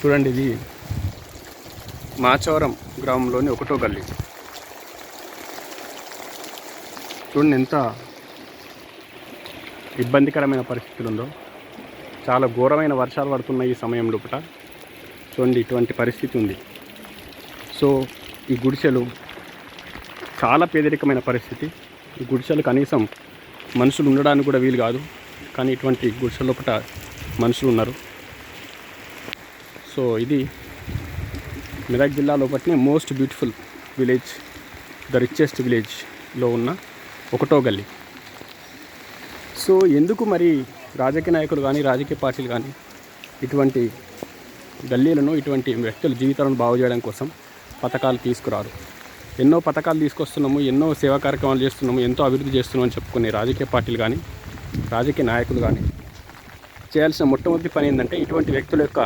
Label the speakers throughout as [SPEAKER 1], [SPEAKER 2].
[SPEAKER 1] చూడండి ఇది మాచవరం గ్రామంలోని ఒకటో గల్లీ. చూడండి ఎంత ఇబ్బందికరమైన పరిస్థితులు ఉందో చాలా ఘోరమైన వర్షాలు పడుతున్నాయి ఈ సమయం లోపల. చూడండి ఇటువంటి పరిస్థితి ఉంది. సో ఈ గుడిసెలు చాలా పేదరికమైన పరిస్థితి. ఈ గుడిసెలు కనీసం మనుషులు ఉండడానికి కూడా వీలు కాదు. కానీ ఇటువంటి గుడిసె లోపల మనుషులు ఉన్నారు. సో ఇది మెదక్ జిల్లాలో లోపలనే most beautiful village the richest విలేజ్లో ఉన్న ఒకటో గల్లీ. సో ఎందుకు మరి రాజకీయ నాయకులు కానీ రాజకీయ పార్టీలు కానీ ఇటువంటి గల్లీలను ఇటువంటి వ్యక్తుల జీవితాలను బాగు చేయడం కోసం పథకాలు తీసుకురారు? ఎన్నో పథకాలు తీసుకొస్తున్నాము ఎన్నో సేవా కార్యక్రమాలు చేస్తున్నాము ఎంతో అభివృద్ధి చేస్తున్నామని చెప్పుకునే రాజకీయ పార్టీలు కానీ రాజకీయ నాయకులు కానీ చేయాల్సిన మొట్టమొదటి పని ఏంటంటే ఇటువంటి వ్యక్తుల యొక్క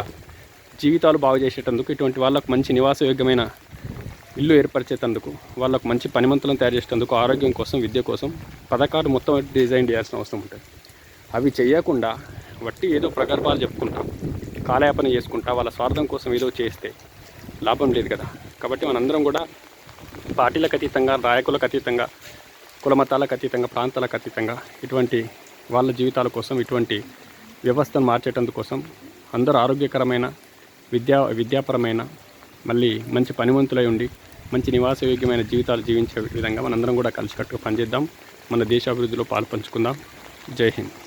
[SPEAKER 1] జీవితాలు బాగు చేసేటందుకు ఇటువంటి వాళ్ళకు మంచి నివాసయోగ్యమైన ఇల్లు ఏర్పరిచేటందుకు వాళ్ళకు మంచి పనిమంతులను తయారు చేసేటందుకు ఆరోగ్యం కోసం విద్య కోసం పథకాలు మొత్తం డిజైన్ చేయాల్సిన అవసరం ఉంటుంది. అవి చేయకుండా వట్టి ఏదో ప్రగల్భాలు చెప్పుకుంటా కాలయాపన చేసుకుంటా వాళ్ళ స్వార్థం కోసం ఏదో చేస్తే లాభం లేదు కదా. కాబట్టి మనందరం కూడా పార్టీలకు అతీతంగా నాయకులకు అతీతంగా కులమతాలకు అతీతంగా ప్రాంతాలకు అతీతంగా ఇటువంటి వాళ్ళ జీవితాల కోసం ఇటువంటి వ్యవస్థను మార్చేటందుకోసం అందరూ ఆరోగ్యకరమైన విద్యా విద్యాపరమైన మళ్ళీ మంచి పనివంతులై ఉండి మంచి నివాసయోగ్యమైన జీవితాలు జీవించే విధంగా మనందరం కూడా కలిసికట్టుగా పనిచేద్దాం. మన దేశాభివృద్ధిలో పాలు పంచుకుందాం. జై హింద్.